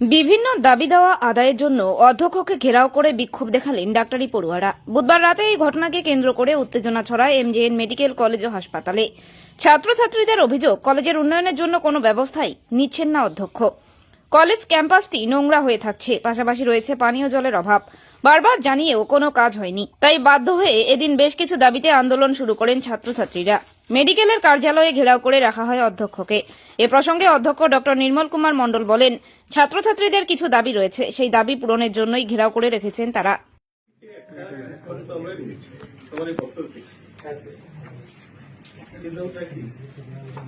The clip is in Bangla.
বিভিন্ন দাবি দেওয়া আদায়ের জন্য অধ্যক্ষকে ঘেরাও করে বিক্ষোভ দেখালেন ডাক্তারি পড়ুয়ারা। বুধবার রাতে এই ঘটনাকে কেন্দ্র করে উত্তেজনা ছড়ায় এমজেএন মেডিকেল কলেজ ও হাসপাতালে। ছাত্রছাত্রীদের অভিযোগ, কলেজের উন্নয়নের জন্য কোনো ব্যবস্থাই নিচ্ছেন না অধ্যক্ষ। কলেজ ক্যাম্পাসটি নোংরা হয়ে থাকছে। পাশাপাশি রয়েছে পানীয় জলের অভাব। বারবার জানিয়েও কোনো কাজ হয়নি। তাই বাধ্য হয়ে এদিন বেশ কিছু দাবিতে আন্দোলন শুরু করেন ছাত্রছাত্রীরা। মেডিকেলের কার্যালয়ে ঘেরাও করে রাখা হয় অধ্যক্ষকে। এ প্রসঙ্গে অধ্যক্ষ ডক্টর নির্মল কুমার মণ্ডল বলেন, ছাত্রছাত্রীদের কিছু দাবি রয়েছে। সেই দাবি পূরণের জন্যই ঘেরাও করে রেখেছেন তারা। তো